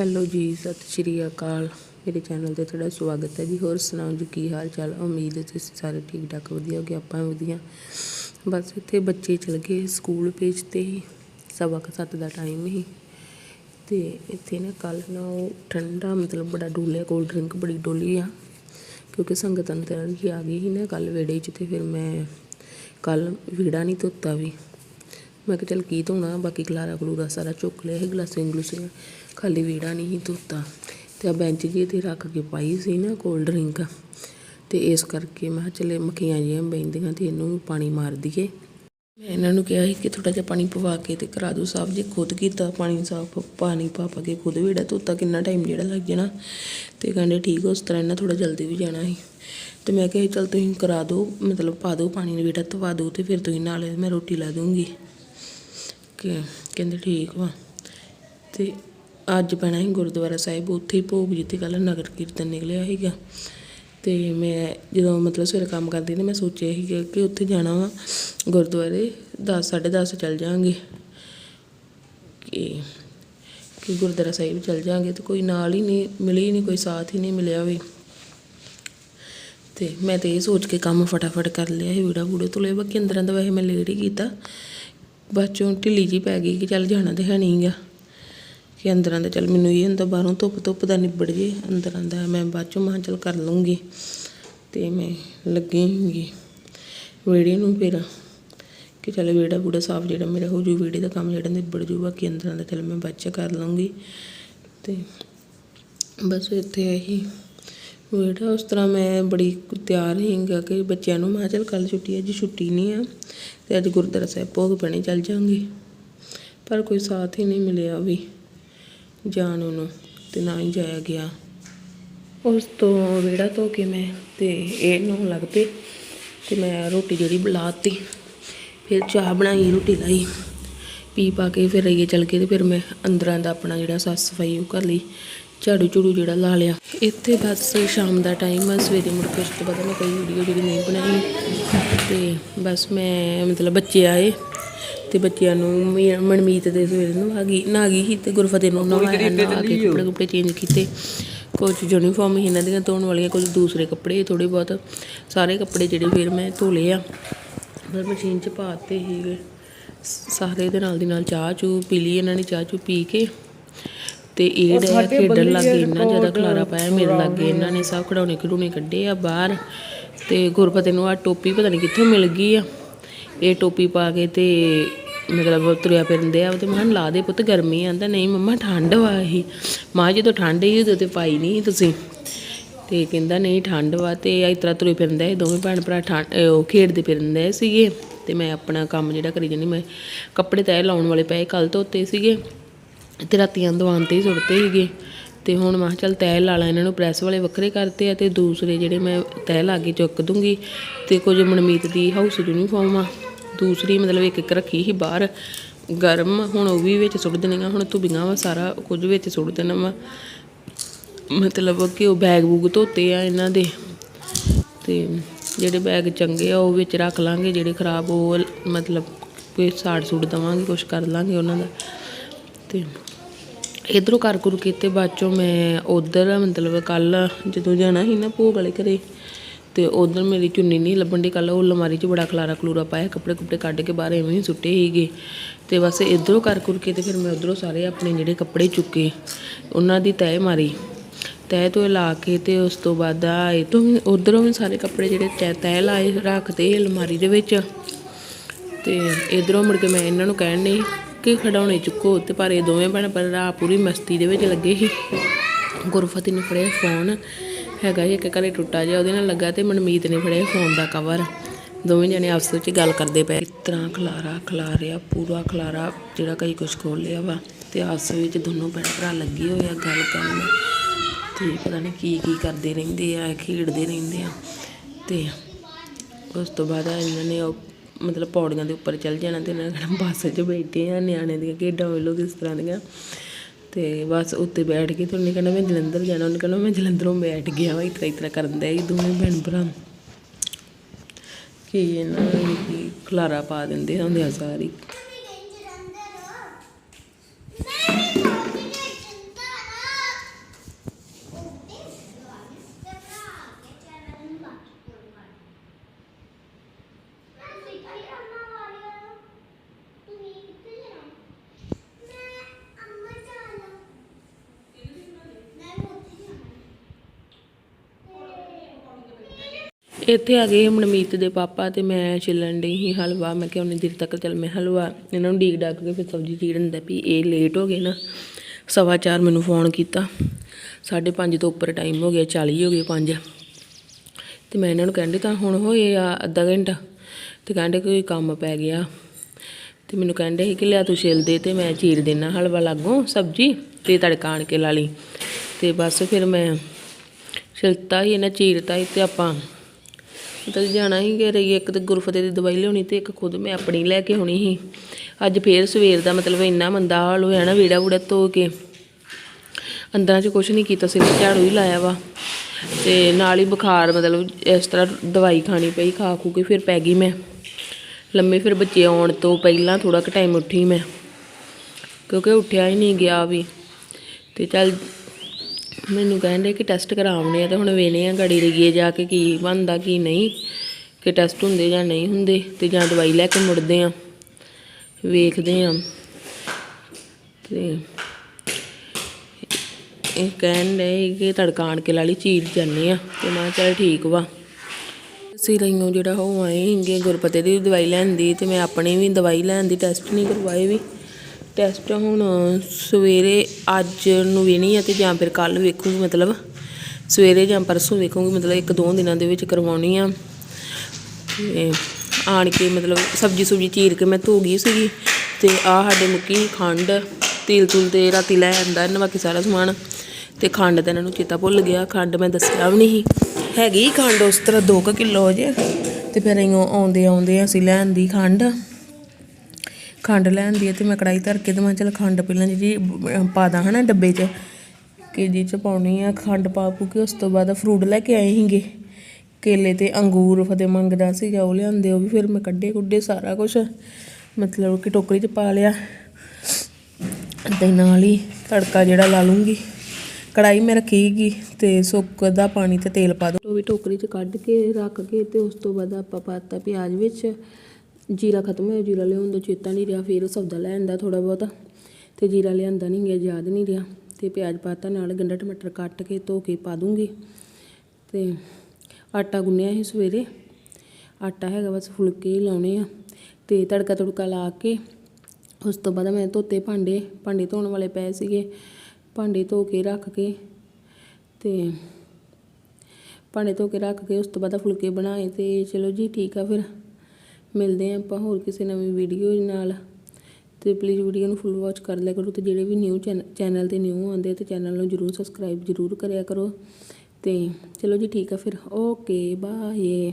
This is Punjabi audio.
ਹੈਲੋ ਜੀ, ਸਤਿ ਸ਼੍ਰੀ ਅਕਾਲ। ਮੇਰੇ ਚੈਨਲ ਤੇ ਤੁਹਾਡਾ ਸਵਾਗਤ ਹੈ ਜੀ। ਹੋਰ ਸੁਣਾਓ ਜੀ, ਕੀ ਹਾਲ ਚਾਲ? ਉਮੀਦ ਹੈ ਤੁਸੀਂ ਸਾਰੇ ਠੀਕ ਠਾਕ, ਵਧੀਆ, ਹੋਗੇ, ਆਪਾਂ ਵਧੀਆ। ਬਸ ਇੱਥੇ ਬੱਚੇ ਚਲ ਗਏ ਸਕੂਲ ਭੇਜਤੇ ਹੀ, ਸਵਾ ਕੁ ਸੱਤ ਦਾ ਟਾਈਮ ਹੀ। ਤੇ ਇੱਥੇ ਨਾ ਕੱਲ ਨਾ ਉਹ ਠੰਡਾ, ਮਤਲਬ ਬੜਾ ਡੋਲਿਆ ਕੋਲਡ ਡਰਿੰਕ ਬੜੀ ਡੋਲੀ ਆ। ਕਿਉਂਕਿ ਸੰਗਤ ਅੰਦਰ ਜੀ ਆ ਗਈ ਸੀ ਨਾ ਕੱਲ ਵੇੜੇ 'ਚ ਤੇ ਫਿਰ ਮੈਂ ਕੱਲ ਵੀੜਾ ਨਹੀਂ ਧੋਤਾ ਵੀ। ਮੈਂ ਕਿਹਾ ਚੱਲ ਕੀ ਧੋਣਾ? ਬਾਕੀ ਖਲਾਰਾ ਖਲੂਰਾ ਸਾਰਾ ਚੁੱਕ ਲਿਆ ਸੀ ਗਲਾਸੀਆਂ ਗਲੂਸੀਆਂ ਖਾਲੀ ਵੀੜਾ ਨਹੀਂ ਸੀ ਧੋਤਾ ਤੇ ਆ ਬੈਂਚ ਜੀ ਤੇ ਰੱਖ ਕੇ ਪਾਈ ਸੀ ਨਾ ਕੋਲਡ ਡਰਿੰਕ ਤੇ ਇਸ ਕਰਕੇ ਮੈਂ ਕਿਹਾ ਚੱਲੇ ਮੱਖੀਆਂ ਜਿਹੀਆਂ ਬੈਂਦੀਆਂ ਤੇ ਇਹਨੂੰ ਵੀ ਪਾਣੀ ਮਾਰ ਦਈਏ। ਮੈਂ ਇਹਨਾਂ ਨੂੰ ਕਿਹਾ ਸੀ ਕਿ ਥੋੜਾ ਜਿਹਾ ਪਾਣੀ ਪਵਾ ਕੇ ਤੇ ਕਰਾ ਦਿਓ ਸਾਫ਼, ਜੇ ਖੁਦ ਕੀਤਾ ਪਾਣੀ ਸਾਫ਼, ਪਾਣੀ ਪਾ ਪਾ ਕੇ ਖੁਦ ਵੀੜਾ ਧੋਤਾ ਕਿੰਨਾ ਟਾਈਮ ਜਿਹੜਾ ਲੱਗ ਜਾਣਾ। ਤੇ ਕਹਿੰਦੇ ਠੀਕ ਉਸ ਤਰ੍ਹਾਂ ਇਹਨਾਂ ਥੋੜਾ ਜਲਦੀ ਵੀ ਜਾਣਾ ਸੀ। ਤੇ ਮੈਂ ਕਿਹਾ ਚੱਲ ਤੁਸੀਂ ਕਰਾ ਦਿਓ, ਮਤਲਬ ਪਾ ਦਿਓ ਪਾਣੀ ਦੇ ਵੀੜਾ, ਧਵਾ ਦਿਓ ਤੇ ਫਿਰ ਤੁਸੀਂ ਨਾਲੇ ਮੈਂ ਰੋਟੀ ਲਾ ਦੂੰਗੀ। ਕਿ ਕਹਿੰਦੇ ਠੀਕ ਵਾ। ਤੇ ਅੱਜ ਪੈਣਾ ਸੀ ਗੁਰਦੁਆਰਾ ਸਾਹਿਬ, ਉੱਥੇ ਹੀ ਭੋਗ ਜਿੱਥੇ ਕੱਲ੍ਹ ਨਗਰ ਕੀਰਤਨ ਨਿਕਲਿਆ ਸੀਗਾ। ਅਤੇ ਮੈਂ ਜਦੋਂ ਮਤਲਬ ਸਵੇਰੇ ਕੰਮ ਕਰਦੀ ਨੇ ਮੈਂ ਸੋਚਿਆ ਸੀਗਾ ਕਿ ਉੱਥੇ ਜਾਣਾ ਵਾ, ਗੁਰਦੁਆਰੇ ਦਸ, ਸਾਢੇ ਦਸ ਚੱਲ ਜਾਾਂਗੇ ਕਿ ਕਿ ਗੁਰਦੁਆਰਾ ਸਾਹਿਬ ਚੱਲ ਜਾਾਂਗੇ ਤੇ ਕੋਈ ਨਾਲ ਹੀ ਨਹੀਂ, ਮਿਲੀ ਨਹੀਂ, ਕੋਈ ਸਾਥ ਹੀ ਨਹੀਂ ਮਿਲਿਆ ਵੀ ਤੇ ਮੈਂ ਤੇ ਇਹ ਸੋਚ ਕੇ ਕੰਮ ਫਟਾਫਟ ਕਰ ਲਿਆ ਸੀ ਵੀੜਾ ਵੂੜੇ ਧੁਲੇ, ਬਾਕੀ ਅੰਦਰਾਂ ਦਾ ਵੈਸੇ ਮੈਂ ਲੇਟ ਹੀ ਕੀਤਾ। ਬਾਅਦ ਚੋਂ ਢਿੱਲੀ ਜੀ ਪੈ ਗਈ ਕਿ ਚੱਲ ਜਾਣਾ ਤੇ ਹੈ ਨਹੀਂਗਾ ਕਿ ਅੰਦਰਾਂ ਦਾ ਚੱਲ ਮੈਨੂੰ ਇਹ ਹੁੰਦਾ ਬਾਹਰੋਂ ਧੁੱਪ ਧੁੱਪ ਦਾ ਨਿਬੜ ਜੇ ਅੰਦਰ ਆਉਂਦਾ ਮੈਂ ਬਾਅਦ ਚੋਂ ਮਹਾਂ ਚੱਲ ਕਰ ਲੂੰਗੀ। ਅਤੇ ਮੈਂ ਲੱਗੀ ਹੋਈਗੀ ਵਿਹੜੇ ਨੂੰ ਫਿਰ ਕਿ ਚੱਲ ਵਿਹੜਾ ਬੂੜਾ ਸਾਫ਼ ਜਿਹੜਾ ਮੇਰਾ ਹੋ ਜੂ ਵਿਹੜੇ ਦਾ ਕੰਮ ਜਿਹੜਾ ਨਿਬੜ ਜੂ ਬਾਕੀ ਅੰਦਰ ਆਉਂਦਾ ਚੱਲ ਮੈਂ ਬਾਅਦ 'ਚ ਕਰ ਲੂੰਗੀ। ਅਤੇ ਬਸ ਇੱਥੇ ਇਹੀ ਵਿਹੜਾ ਉਸ ਤਰ੍ਹਾਂ ਮੈਂ ਬੜੀ ਤਿਆਰ ਸੀਗਾ ਕਿ ਬੱਚਿਆਂ ਨੂੰ ਮੈਂ ਕਿਹਾ ਚੱਲ ਕੱਲ ਛੁੱਟੀ ਹੈ, ਅੱਜ ਛੁੱਟੀ ਨਹੀਂ ਆ ਤੇ ਅੱਜ ਗੁਰਦੁਆਰਾ ਸਾਹਿਬ ਭੋਗ ਪੈਣੇ ਚੱਲ ਜਾਂਗੇ। ਪਰ ਕੋਈ ਸਾਥ ਹੀ ਨਹੀਂ ਮਿਲਿਆ ਵੀ। ਜਾਣ ਉਹਨੂੰ ਤੇ ਨਾ ਹੀ ਜਾਇਆ ਗਿਆ। ਉਸ ਤੋਂ ਵਿਹੜਾ ਧੋ ਕੇ ਮੈਂ ਤੇ ਇਹ ਨੂੰ ਲੱਗ ਪਈ ਤੇ ਮੈਂ ਰੋਟੀ ਜਿਹੜੀ ਬੁਲਾਤੀ ਫਿਰ ਚਾਹ ਬਣਾਈ, ਰੋਟੀ ਲਾਈ, ਪੀ ਪਾ ਕੇ ਫਿਰ ਰਈਏ ਚਲ ਕੇ ਤੇ ਫਿਰ ਮੈਂ ਅੰਦਰਾਂ ਦਾ ਆਪਣਾ ਜਿਹੜਾ ਸਾਫ਼ ਸਫ਼ਾਈ ਉਹ ਕਰ ਲਈ, ਝਾੜੂ ਝੂੜੂ ਜਿਹੜਾ ਲਾ ਲਿਆ। ਇੱਥੇ ਬਸ ਸ਼ਾਮ ਦਾ ਟਾਈਮ ਆ, ਸਵੇਰੇ ਮੁੜ ਕੇ ਉਸ ਤੋਂ ਬਾਅਦ ਮੈਂ ਕੋਈ ਵੀਡੀਓ ਜਿਹੜੀ ਨਹੀਂ ਬਣਾਈ। ਤੇ ਬਸ ਮੈਂ ਮਤਲਬ ਬੱਚੇ ਆਏ ਤੇ ਬੱਚਿਆਂ ਨੂੰ ਮੀ- ਮਨਮੀਤ ਦੇ ਸਵੇਰੇ ਨੂੰ ਆ ਗਈ ਨਾ ਗਈ ਸੀ ਤੇ ਗੁਰਫਤਿਹ ਨੂੰ ਨਵਾਇਆ ਨਾ ਕੇ ਕੱਪੜੇ ਕੁਪੜੇ ਚੇਂਜ ਕੀਤੇ। ਕੁਝ ਯੂਨੀਫਾਰਮ ਸੀ ਇਹਨਾਂ ਦੀਆਂ ਧੋਣ ਵਾਲੀਆਂ ਕੁਝ ਦੂਸਰੇ ਕੱਪੜੇ ਥੋੜੇ ਬਹੁਤ। ਸਾਰੇ ਕੱਪੜੇ ਜਿਹੜੇ ਫਿਰ ਮੈਂ ਧੋ ਲਏ ਆ। ਫਿਰ ਮਸ਼ੀਨ 'ਚ ਪਾਤੇ ਸੀਗੇ। ਸ- ਸਾਰੇ ਦੇ ਨਾਲ ਦੀ ਨਾਲ ਚਾਹ ਚੂ ਪੀ ਲਈ ਇਹਨਾਂ ਨੇ ਚਾਹ ਚੂ ਪੀ ਕੇ। ਤੇ ਇਹ ਡਿਆ ਖੇਡਣ ਲੱਗੇ ਇੰਨਾ ਜ਼ਿਆਦਾ ਖਲਾਰਾ ਪਾਇਆ ਮੇਰੇ ਲੱਗੇ ਇਹਨਾਂ ਨੇ ਸਭ ਖਿਡੌਣੇ ਖਿਡੌਣੇ ਕੱਢੇ ਆ ਬਾਹਰ। ਤੇ ਗੁਰਫਤਿਹ ਨੂੰ ਆ ਟੋਪੀ ਪਤਾ ਨਹੀਂ ਕਿੱਥੋਂ ਮਿਲ ਗਈ ਆ। ਇਹ ਟੋਪੀ ਪਾ ਕੇ ਤੇ ਮਤਲਬ ਤੁਰਿਆ ਫਿਰਦੇ ਆ ਤੇ ਮੈਂ ਕਿਹਾ ਲਾ ਦੇ ਪੁੱਤ ਗਰਮੀ ਆਂਦਾ ਨਹੀਂ ਮੰਮਾ ਠੰਡ ਵਾ ਇਹ। ਮਾਂ ਜਦੋਂ ਠੰਡ ਹੀ ਉਦੋਂ ਤੇ ਪਾਈ ਨਹੀਂ ਤੁਸੀਂ। ਤੇ ਕਹਿੰਦਾ ਨਹੀਂ ਠੰਡ ਵਾ ਤੇ ਇਸ ਤਰ੍ਹਾਂ ਤੁਰੇ ਫਿਰਦੇ ਇਹ ਦੋਵੇਂ ਭੈਣ ਭਰਾ ਠੰਡ ਉਹ ਖੇਡਦੇ ਫਿਰਦੇ ਸੀਗੇ। ਤੇ ਮੈਂ ਆਪਣਾ ਕੰਮ ਜਿਹੜਾ ਕਰੀ ਜਾਂਦੀ, ਮੈਂ ਕੱਪੜੇ ਤੈਅ ਲਾਉਣ ਵਾਲੇ ਪਏ ਕੱਲ ਧੋਤੇ ਸੀਗੇ। ਤੇ ਰਾਤੀਆਂ ਦੀਵਾਨ ਤੇ ਹੀ ਸੁੱਟਦੇ ਸੀਗੇ। ਤੇ ਹੁਣ ਮੈਂ ਕਿਹਾ ਚੱਲ ਤੈਅ ਲਾ ਲਾ, ਇਹਨਾਂ ਨੂੰ ਪ੍ਰੈਸ ਵਾਲੇ ਵੱਖਰੇ ਕਰਤੇ ਆ ਤੇ ਦੂਸਰੇ ਜਿਹੜੇ ਮੈਂ ਤੈਅ ਲਾ ਕੇ ਚੁੱਕ ਦੂੰਗੀ। ਤੇ ਕੁਝ ਮਨਮੀਤ ਦੀ ਹਾਊਸ ਯੂਨੀਫਾਰਮ ਆ। ਦੂਸਰੀ ਮਤਲਬ ਇੱਕ ਇੱਕ ਰੱਖੀ ਸੀ ਬਾਹਰ। ਗਰਮ ਹੁਣ ਉਹ ਵੀ ਵਿੱਚ ਸੁੱਟ ਦੇਣੀਆਂ, ਹੁਣ ਧੁੱਬੀਆਂ ਵਾ, ਸਾਰਾ ਕੁਝ ਵਿੱਚ ਸੁੱਟ ਦੇਣਾ ਵਾ। ਮਤਲਬ ਕਿ ਉਹ ਬੈਗ ਬੂਗ ਧੋਤੇ ਆ ਇਹਨਾਂ ਦੇ। ਤੇ ਜਿਹੜੇ ਬੈਗ ਚੰਗੇ ਆ, ਉਹ ਵਿੱਚ ਰੱਖ ਲਾਂਗੇ, ਜਿਹੜੇ ਖਰਾਬ ਉਹ ਮਤਲਬ ਕੋਈ ਸਾੜ ਸੂੜ ਦਵਾਂਗੇ ਕੁਝ ਕਰ ਲਾਂਗੇ ਉਹਨਾਂ ਦਾ। ਤੇ ਇਧਰੋਂ ਕਰ ਕੁਰ ਕੀਤੇ ਬਾਅਦ ਚੋਂ ਮੈਂ ਉਧਰ ਮਤਲਬ ਕੱਲ ਜਦੋਂ ਜਾਣਾ ਸੀ ਨਾ ਭੋਗ ਵਾਲੇ ਘਰੇ ਤੇ ਉਧਰ ਮੇਰੀ ਚੁੰਨੀ ਨਹੀਂ ਲੱਭਣ ਦੀ ਕੱਲ ਉਹ ਅਲਮਾਰੀ 'ਚ ਬੜਾ ਖਲਾਰਾ ਖਲੂਰਾ ਪਾਇਆ, ਕੱਪੜੇ ਕੁੱਪੜੇ ਕੱਢ ਕੇ ਬਾਹਰ ਐਵੇਂ ਹੀ ਸੁੱਟੇ ਸੀਗੇ। ਤੇ ਬਸ ਇਧਰੋਂ ਕਰ ਕੁਰ ਕੇ ਤੇ ਫਿਰ ਮੈਂ ਉਧਰੋਂ ਸਾਰੇ ਆਪਣੇ ਜਿਹੜੇ ਕੱਪੜੇ ਚੁੱਕੇ, ਉਹਨਾਂ ਦੀ ਤੈਅ ਮਾਰੀ। ਤੈਅ ਤੋਂ ਲਾ ਕੇ ਤੇ ਉਸ ਤੋਂ ਬਾਅਦ ਆ, ਇਹ ਤੋਂ ਵੀ ਉਧਰੋਂ ਵੀ ਸਾਰੇ ਕੱਪੜੇ ਜਿਹੜੇ ਤੈਅ ਤੈਅ ਲਾਏ ਰੱਖਦੇ ਅਲਮਾਰੀ ਦੇ ਵਿੱਚ। ਤੇ ਇਧਰੋਂ ਮੁੜ ਕੇ ਮੈਂ ਇਹਨਾਂ ਨੂੰ ਕਹਿਣ ਨਹੀਂ ਕਿ ਖਡਾਉਣੇ ਚੁੱਕੋ ਤੇ ਪਰ ਇਹ ਦੋਵੇਂ ਭੈਣ ਭਰਾ ਪੂਰੀ ਮਸਤੀ ਦੇ ਵਿੱਚ ਲੱਗੇ ਸੀ। ਗੁਰਫਤਿਹ ਨੇ ਫੜਿਆ ਫੋਨ ਹੈਗਾ ਸੀ, ਇੱਕ ਘਰੇ ਟੁੱਟਾ ਜਿਹਾ ਉਹਦੇ ਨਾਲ ਲੱਗਾ ਤੇ ਮਨਮੀਤ ਨੇ ਫੜਿਆ ਫੋਨ ਦਾ ਕਵਰ ਦੋਵੇਂ ਜਣੇ ਆਪਸ ਵਿੱਚ ਗੱਲ ਕਰਦੇ ਪਏ। ਇਸ ਤਰ੍ਹਾਂ ਖਲਾਰਾ ਖਲਾਰਿਆ ਪੂਰਾ ਖਲਾਰਾ ਜਿਹੜਾ ਕਈ ਕੁਛ ਖੋਲ ਲਿਆ ਵਾ ਤੇ ਆਪਸ ਵਿੱਚ ਦੋਨੋਂ ਭੈਣ ਭਰਾ ਲੱਗੇ ਹੋਏ ਆ ਗੱਲ ਕਰਨ। ਤੇ ਪਤਾ ਨਹੀਂ ਕੀ ਕੀ ਕਰਦੇ ਰਹਿੰਦੇ ਆ, ਖੇਡਦੇ ਰਹਿੰਦੇ ਆ। ਤੇ ਉਸ ਤੋਂ ਬਾਅਦ ਇਹਨਾਂ ਨੇ ਉਹ ਮਤਲਬ ਪੌੜੀਆਂ ਦੇ ਉੱਪਰ ਚੱਲ ਜਾਣਾ ਤੇ ਇਹਨਾਂ ਨੇ ਬੱਸ 'ਚ ਬੈਠੇ ਆ ਨਿਆਣੇ ਦੀਆਂ ਖੇਡਾਂ ਵੇਲੋ ਕਿਸ ਤਰ੍ਹਾਂ ਦੀਆਂ। ਤੇ ਬਸ ਉੱਤੇ ਬੈਠ ਕੇ ਤੇ ਉਹਨੇ ਕਹਿਣਾ ਮੈਂ ਜਲੰਧਰ ਜਾਣਾ, ਉਹਨੇ ਕਹਿਣਾ ਮੈਂ ਜਲੰਧਰੋਂ ਬੈਠ ਗਿਆ ਵਾ ਇਤਰਾ ਇਤਰਾ ਕਰਨ ਦੇ ਇਹ ਦੋਵੇਂ ਭੈਣ ਭਰਾ। ਕੀ ਇਹਨਾਂ ਨੇ ਖਲਾਰਾ ਪਾ ਦਿੰਦੇ ਹੁੰਦੇ ਆ ਸਾਰੀ। ਇੱਥੇ ਆ ਗਏ ਮਨਮੀਤ ਦੇ ਪਾਪਾ ਤੇ ਮੈਂ ਛਿੱਲਣ ਡਈ ਸੀ ਹਲਵਾ। ਮੈਂ ਕਿਹਾ ਉਹਨੇ ਦੇਰ ਤੱਕ ਚੱਲ ਮੈਂ ਹਲਵਾ। ਇਹਨਾਂ ਨੂੰ ਡੀਕ ਡਾਕ ਕੇ ਫਿਰ ਸਬਜ਼ੀ ਚੀਰਨ ਦਾ ਵੀ ਇਹ ਲੇਟ ਹੋ ਗਏ ਨਾ। ਸਵਾ ਚਾਰ ਮੈਨੂੰ ਫੋਨ ਕੀਤਾ। ਸਾਢੇ ਪੰਜ ਤੋਂ ਉੱਪਰ ਟਾਈਮ ਹੋ ਗਿਆ 40 ਹੋ ਗਏ 5 ਤੇ ਮੈਂ ਇਹਨਾਂ ਨੂੰ ਕਹਿੰਦੇ ਤਾਂ ਹੁਣ ਹੋਏ ਆ ਅੱਧਾ ਘੰਟਾ। ਤੇ ਕਹਿੰਦੇ ਕੋਈ ਕੰਮ ਪੈ ਗਿਆ। ਤੇ ਮੈਨੂੰ ਕਹਿੰਦੇ ਸੀ ਕਿ ਲਿਆ ਤੂੰ ਛਿੱਲ ਦੇ ਤੇ ਮੈਂ ਚੀਰ ਦੇਣਾ ਹਲਵਾ ਲਾਗੋਂ ਸਬਜ਼ੀ ਤੇ ਤੜਕਾ ਆਣ ਕੇ ਲਾ ਲਈ। ਤੇ ਬਸ ਫਿਰ ਮੈਂ ਛਿਲਤਾ ਹੀ ਇਹਨਾਂ ਚੀਰਤਾ ਹੀ ਤੇ ਆਪਾਂ ਮਤਲਬ ਜਾਣਾ ਹੀ ਕਿ ਰਹੀ ਇੱਕ ਤੇ ਗੁਰਫਤੇ ਦੀ ਦਵਾਈ ਲਿਆਉਣੀ ਤੇ ਇੱਕ ਖੁਦ ਮੈਂ ਆਪਣੀ ਲੈ ਕੇ ਆਉਣੀ ਸੀ। ਅੱਜ ਫੇਰ ਸਵੇਰ ਦਾ ਮਤਲਬ ਇੰਨਾ ਮੰਦਾ ਹਾਲ ਹੋਇਆ ਨਾ ਵੀੜਾ ਵੂੜਾ ਧੋ ਕੇ। ਅੰਦਰਾਂ 'ਚ ਕੁਝ ਨਹੀਂ ਕੀਤਾ, ਸਿਰਫ ਝਾੜੂ ਹੀ ਲਾਇਆ ਵਾ। ਤੇ ਨਾਲ ਹੀ ਬੁਖਾਰ ਮਤਲਬ ਇਸ ਤਰ੍ਹਾਂ ਦਵਾਈ ਖਾਣੀ ਪਈ, ਖਾ ਖੂ ਕੇ ਫਿਰ ਪੈ ਗਈ ਮੈਂ। ਲੰਮੇ ਫਿਰ ਬੱਚੇ ਆਉਣ ਤੋਂ ਪਹਿਲਾਂ ਥੋੜਾ ਕੁ ਟਾਈਮ ਉੱਠੀ ਮੈਂ। ਕਿਉਂਕਿ ਉੱਠਿਆ ਹੀ ਨਹੀਂ ਗਿਆ ਵੀ। ਤੇ ਚੱਲ ਮੈਨੂੰ ਕਹਿੰਦੇ ਕਿ ਟੈਸਟ ਕਰਾਉਣੇ ਆ ਤੇ ਹੁਣ ਵੇਨੇ ਆ ਗੜੀ ਰਹੀਏ ਜਾ ਕੇ ਕੀ ਬਣਦਾ ਕੀ ਨਹੀਂ, ਕਿ ਟੈਸਟ ਹੁੰਦੇ ਜਾਂ ਨਹੀਂ ਹੁੰਦੇ ਤੇ ਜਾਂ ਦਵਾਈ ਲੈ ਕੇ ਮੁੜਦੇ ਆ, ਵੇਖਦੇ ਆ। ਤੇ ਇਹ ਕਹਿਣ ਡਏ ਕਿ ਤੜਕਾ ਆਣ ਕੇ ਲਾਲੀ ਚੀਰ ਜਾਂਦੇ ਆ ਤੇ ਮੈਂ ਕਿਹਾ ਚੱਲ ਠੀਕ ਵਾ। ਅਸੀਂ ਰਹੀਓ ਜਿਹੜਾ ਹੋ ਆਏ ਸੀਗੇ, ਗੁਰਪਤੇ ਦੀ ਵੀ ਦਵਾਈ ਲੈਂਦੀ ਤੇ ਮੈਂ ਆਪਣੀ ਵੀ ਦਵਾਈ ਲੈਣ ਦੀ ਟੈਸਟ ਨਹੀਂ ਕਰਵਾਏ ਵੀ। ਟੈਸਟ ਹੁਣ ਸਵੇਰੇ ਅੱਜ ਨੂੰ ਵੀ ਆ ਤੇ ਜਾਂ ਫਿਰ ਕੱਲ ਵੇਖੂਗੀ, ਮਤਲਬ ਸਵੇਰੇ ਜਾਂ ਪਰਸੋਂ ਵੇਖੂਗੀ, ਮਤਲਬ ਇੱਕ ਦੋ ਦਿਨਾਂ ਦੇ ਵਿੱਚ ਕਰਵਾਉਣੀ ਆ ਆਣ ਕੇ ਮਤਲਬ ਸਬਜੀ ਸੁਬਜੀ ਚੀਰ ਕੇ ਮੈਂ ਧੋ ਗਈ ਸੀਗੀ, ਤੇ ਆ ਸਾਡੇ ਮੁੱਕੀ ਖੰਡ, ਤਿਲ ਤੂਲ ਤੇ ਰਾਤੀ ਲੈ ਆਂਦਾ ਇਹਨਾਂ ਬਾਕੀ ਸਾਰਾ ਸਮਾਨ, ਤੇ ਖੰਡ ਤਾਂ ਇਹਨਾਂ ਨੂੰ ਚੇਤਾ ਭੁੱਲ ਗਿਆ, ਖੰਡ ਮੈਂ ਦੱਸਿਆ ਵੀ ਨਹੀਂ ਸੀ। ਹੈਗੀ ਖੰਡ ਉਸ ਤਰ੍ਹਾਂ 2 ਕਿਲੋ ਜੇ ਤੇ ਫਿਰ ਇਉਂ ਆਉਂਦੇ ਆਉਂਦੇ ਅਸੀਂ ਲੈਣ ਦੀ ਖੰਡ ਖੰਡ ਲੈਣ ਦੀ ਹੈ ਤੇ ਮੈਂ ਕੜਾਈ ਧਰ ਕੇ ਤੇ ਮੈਂ ਕਿਹਾ ਚੱਲ ਖੰਡ ਪਹਿਲਾਂ ਜੀ ਪਾ ਦਾਂ ਹਨਾ ਡੱਬੇ 'ਚ। ਕਿ ਜੀ ਚ ਪਾਉਣੀ ਆ, ਖੰਡ ਪਾ ਪੂ ਕੇ ਉਸ ਤੋਂ ਬਾਅਦ ਫਰੂਟ ਲੈ ਕੇ ਆਏ ਸੀਗੇ। ਕੇਲੇ ਤੇ ਅੰਗੂਰ ਫਤੇ ਮੰਗਦਾ ਸੀਗਾ, ਉਹ ਲਿਆਂਦੇ, ਉਹ ਵੀ ਫਿਰ ਮੈਂ ਕੱਢੇ ਕੁੱਡੇ ਸਾਰਾ ਕੁਝ ਮਤਲਬ ਕਿ ਟੋਕਰੀ 'ਚ ਪਾ ਲਿਆ। ਤੇ ਨਾਲ ਹੀ ਤੜਕਾ ਜਿਹੜਾ ਲਾ ਲੂੰਗੀ। ਕੜਾਈ ਮੈਂ ਰੱਖੀਗੀ ਤੇ ਸੁੱਕਦਾ ਪਾਣੀ ਤੇ ਤੇਲ ਪਾ ਦੋ ਉਹ ਵੀ ਟੋਕਰੀ 'ਚ ਕੱਢ ਕੇ ਰੱਖ ਕੇ ਤੇ ਉਸ ਤੋਂ ਬਾਅਦ ਆਪਾਂ ਪਾਤਾ ਪਿਆਜ਼ ਵਿੱਚ। ਜੀਰਾ ਖਤਮ ਹੋਇਆ, ਜੀਰਾ ਲਿਆਉਣ ਦਾ ਚੇਤਾ ਨਹੀਂ ਰਿਹਾ, ਫਿਰ ਸੌਦਾ ਲੈਣ ਦਾ ਥੋੜਾ ਬਹੁਤਾ ਤੇ ਜੀਰਾ ਲਿਆਂਦਾ ਨਹੀਂ ਗਿਆ, ਯਾਦ ਨਹੀਂ ਰਿਹਾ ਤੇ ਪਿਆਜ਼ ਪਾਤਾ ਨਾਲ, ਗੰਡਾ ਟਮਾਟਰ ਕੱਟ ਕੇ ਧੋ ਕੇ ਪਾ ਦੂੰਗੀ ਤੇ ਆਟਾ ਗੁੰਨਿਆ ਸੀ ਸਵੇਰੇ, ਆਟਾ ਹੈਗਾ ਬਸ ਫੁਲਕੇ ਹੀ ਲਾਉਣੇ ਆ ਤੇ ਤੜਕਾ ਤੜਕਾ ਲਾ ਕੇ ਉਸ ਤੋਂ ਬਾਅਦ ਮੈਂ ਧੋਤੇ ਭਾਂਡੇ ਭਾਂਡੇ ਧੋਣ ਵਾਲੇ ਪਏ ਸੀਗੇ, ਭਾਂਡੇ ਧੋ ਕੇ ਰੱਖ ਕੇ ਤੇ ਭਾਂਡੇ ਧੋ ਕੇ ਰੱਖ ਕੇ ਉਸ ਤੋਂ ਬਾਅਦ ਫੁਲਕੇ ਬਣਾਏ ਤੇ ਚਲੋ ਜੀ ਠੀਕ ਆ ਫਿਰ। ਮਿਲਦੇ ਹਾਂ ਆਪਾਂ ਹੋਰ ਕਿਸੇ ਨਵੀਂ ਵੀਡੀਓ ਨਾਲ। ਅਤੇ ਪਲੀਜ਼ ਵੀਡੀਓ ਨੂੰ ਫੁੱਲ ਵਾਚ ਕਰ ਲਿਆ ਕਰੋ ਅਤੇ ਜਿਹੜੇ ਵੀ ਨਿਊ ਚੈਨਲ ਤੇ ਨਿਊ ਆਉਂਦੇ ਤੇ ਚੈਨਲ ਨੂੰ ਜਰੂਰ ਸਬਸਕ੍ਰਾਈਬ ਜਰੂਰ ਕਰਿਆ ਕਰੋ। ਅਤੇ ਚਲੋ ਜੀ ਠੀਕ ਆ ਫਿਰ। Okay bye